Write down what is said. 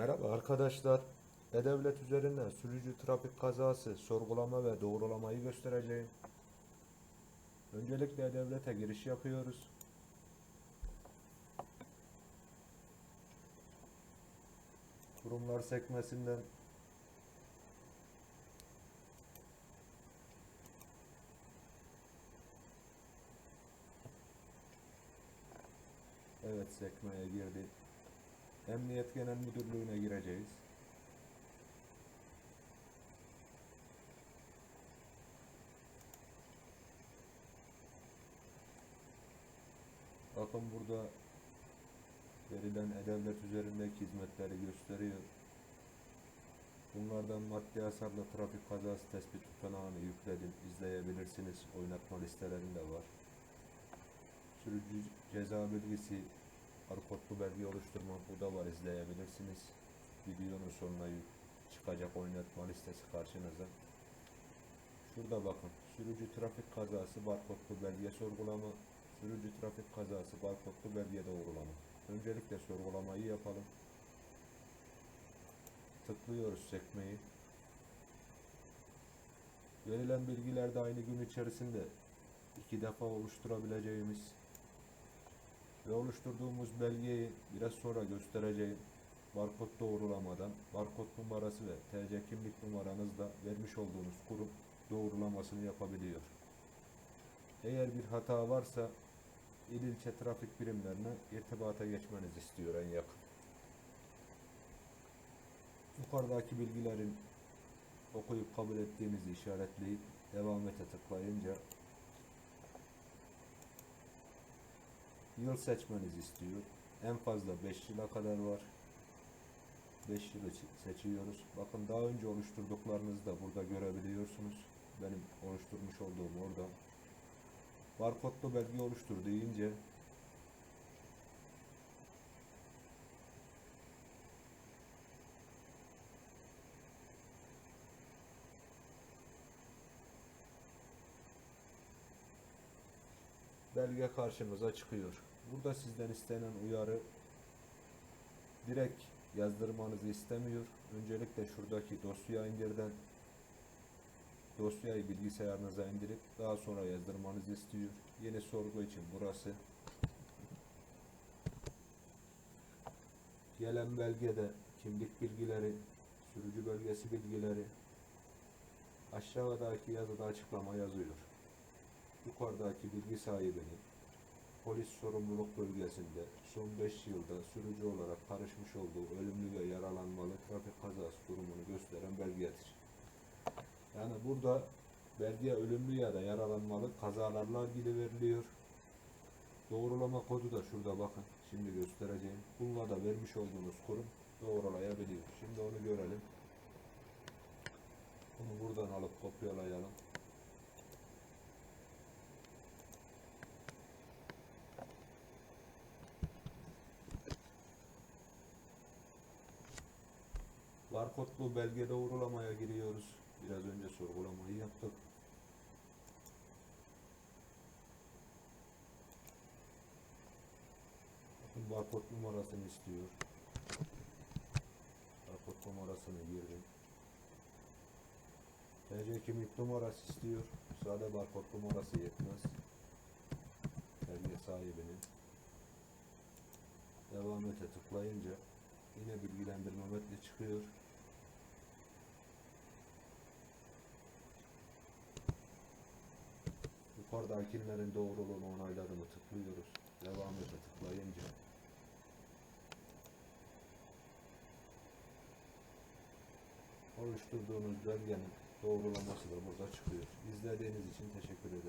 Merhaba arkadaşlar. E-Devlet üzerinden sürücü trafik kazası, sorgulama ve doğrulamayı göstereceğim. Öncelikle E-Devlet'e giriş yapıyoruz. Kurumlar sekmesinden Evet sekmeye girdik. Emniyet Genel Müdürlüğü'ne gireceğiz. Bakın burada verilen E-Devlet üzerindeki hizmetleri gösteriyor. Bunlardan maddi hasarla trafik kazası tespit tutanağını yükledim. izleyebilirsiniz. Oynatma listelerinde var. Sürücü ceza bilgisi, arkodlu belge oluşturma bu da var izleyebilirsiniz. Videonun sonuna çıkacak oynatma listesi karşınıza. Şurada bakın. Sürücü trafik kazası barkodlu belge sorgulama. Sürücü trafik kazası barkodlu belge doğrulama. Öncelikle sorgulamayı yapalım. Tıklıyoruz sekmeyi. Verilen bilgiler de aynı gün içerisinde iki defa oluşturabileceğimiz ve oluşturduğumuz belgeyi biraz sonra göstereceğim. Barkod doğrulamadan barkod numarası ve TC kimlik numaranızla vermiş olduğunuz kurum doğrulamasını yapabiliyor. Eğer bir hata varsa il ilçe trafik birimlerine irtibata geçmenizi istiyor en yakın. Yukarıdaki bilgilerin okuyup kabul ettiğinizi işaretleyip devam ete tıklayınca Yıl seçmenizi istiyor. En fazla 5 yıla kadar var. 5 yılı çi- seçiyoruz. Bakın daha önce oluşturduklarınızı da burada görebiliyorsunuz. Benim oluşturmuş olduğum orada. Barkodlu belge oluştur deyince belge karşımıza çıkıyor. Burada sizden istenen uyarı direkt yazdırmanızı istemiyor. Öncelikle şuradaki dosya indirden dosyayı bilgisayarınıza indirip daha sonra yazdırmanızı istiyor. Yeni sorgu için burası. Gelen belgede kimlik bilgileri, sürücü belgesi bilgileri aşağıdaki yazıda açıklama yazıyor yukarıdaki bilgi sahibinin polis sorumluluk bölgesinde son 5 yılda sürücü olarak karışmış olduğu ölümlü ve yaralanmalı trafik kazası durumunu gösteren belgedir. Yani burada belge ölümlü ya da yaralanmalı kazalarla ilgili veriliyor. Doğrulama kodu da şurada bakın. Şimdi göstereceğim. Bununla da vermiş olduğunuz kurum doğrulayabiliyor. Şimdi onu görelim. Bunu buradan alıp kopyalayalım. Barkodlu belge doğrulamaya giriyoruz. Biraz önce sorgulamayı yaptık. Bakın barkod numarasını istiyor. Barkod numarasını girdim. TC kimlik numarası istiyor. Sade barkod numarası yetmez. Belge sahibinin. Devam ete tıklayınca yine bilgilendirme metni çıkıyor. Yukarıdakilerin doğruluğunu onayladığını tıklıyoruz. Devam ete tıklayınca oluşturduğunuz belgenin doğrulaması da burada çıkıyor. İzlediğiniz için teşekkür ederim.